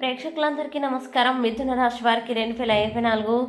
ప్రేక్షకులందరికీ నమస్కారం. మిథున రాశి వారికి రెండు వేల ఇరవై నాలుగు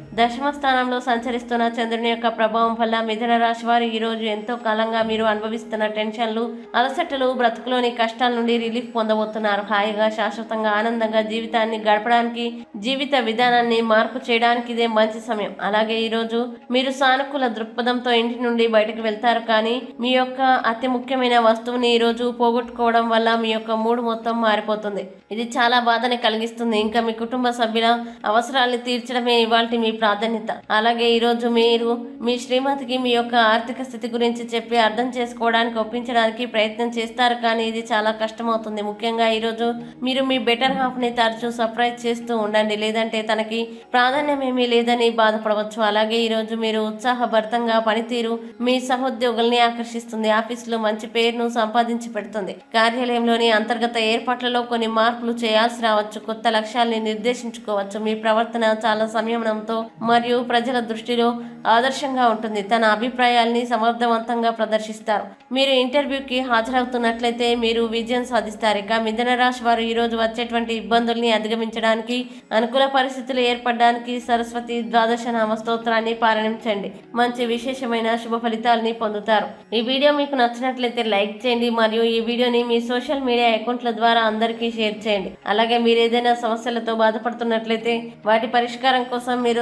దశమ స్థానంలో సంచరిస్తున్న చంద్రుని యొక్క ప్రభావం వల్ల మిథున రాశి వారు ఈరోజు ఎంతో కాలంగా మీరు అనుభవిస్తున్న టెన్షన్లు అలసటలు బ్రతుకులోని కష్టాల నుండి రిలీఫ్ పొందబోతున్నారు. హాయిగా శాశ్వతంగా ఆనందంగా జీవితాన్ని గడపడానికి జీవిత విధానాన్ని మార్పు చేయడానికి ఇదే మంచి సమయం. అలాగే ఈరోజు మీరు సానుకూల దృక్పథంతో ఇంటి నుండి బయటకు వెళ్తారు కానీ మీ యొక్క అతి ముఖ్యమైన వస్తువుని ఈరోజు పోగొట్టుకోవడం వల్ల మీ యొక్క మూడు మొత్తం మారిపోతుంది. ఇది చాలా బాధని కలిగిస్తుంది. ఇంకా మీ కుటుంబ సభ్యుల అవసరాలు తీర్చడమే ఇవాళ మీ ప్రాధాన్యత. అలాగే ఈ రోజు మీరు మీ శ్రీమతికి మీ యొక్క ఆర్థిక స్థితి గురించి చెప్పి అర్థం చేసుకోవడానికి ఒప్పించడానికి ప్రయత్నం చేస్తారు. కానీ ఇది చాలా కష్టమవుతుంది. ముఖ్యంగా ఈరోజు మీరు మీ బెటర్ హాఫ్ని తరచూ సర్ప్రైజ్ చేస్తూ ఉండండి. లేదంటే తనకి ప్రాధాన్యం ఏమీ లేదని బాధపడవచ్చు. అలాగే ఈరోజు మీరు ఉత్సాహభరితంగా పనితీరు మీ సహోద్యోగుల్ని ఆకర్షిస్తుంది. ఆఫీసులో మంచి పేరును సంపాదించి పెడుతుంది. కార్యాలయంలోని అంతర్గత ఏర్పాట్లలో కొన్ని మార్పులు చేయాల్సి రావచ్చు. కొత్త లక్ష్యాల్ని నిర్దేశించుకోవచ్చు. మీ ప్రవర్తన చాలా సంయమనంతో మరియు ప్రజల దృష్టిలో ఆదర్శంగా ఉంటుంది. తన అభిప్రాయాల్ని సమర్థవంతంగా ప్రదర్శిస్తారు. మీరు ఇంటర్వ్యూకి హాజరవుతున్నట్లయితే మీరు విజయం సాధిస్తారు ఇక మిథున రాశి వారు ఈరోజు వచ్చేటువంటి ఇబ్బందుల్ని అధిగమించడానికి అనుకూల పరిస్థితులు ఏర్పడడానికి సరస్వతి ద్వాదశ నామ స్తోత్రాన్ని పారాయణించండి మంచి విశేషమైన శుభ ఫలితాలని పొందుతారు. ఈ వీడియో మీకు నచ్చినట్లయితే లైక్ చేయండి మరియు ఈ వీడియోని మీ సోషల్ మీడియా అకౌంట్ల ద్వారా అందరికీ షేర్ చేయండి. అలాగే మీరు ఏదైనా సమస్యలతో బాధపడుతున్నట్లయితే వాటి పరిష్కారం కోసం మీరు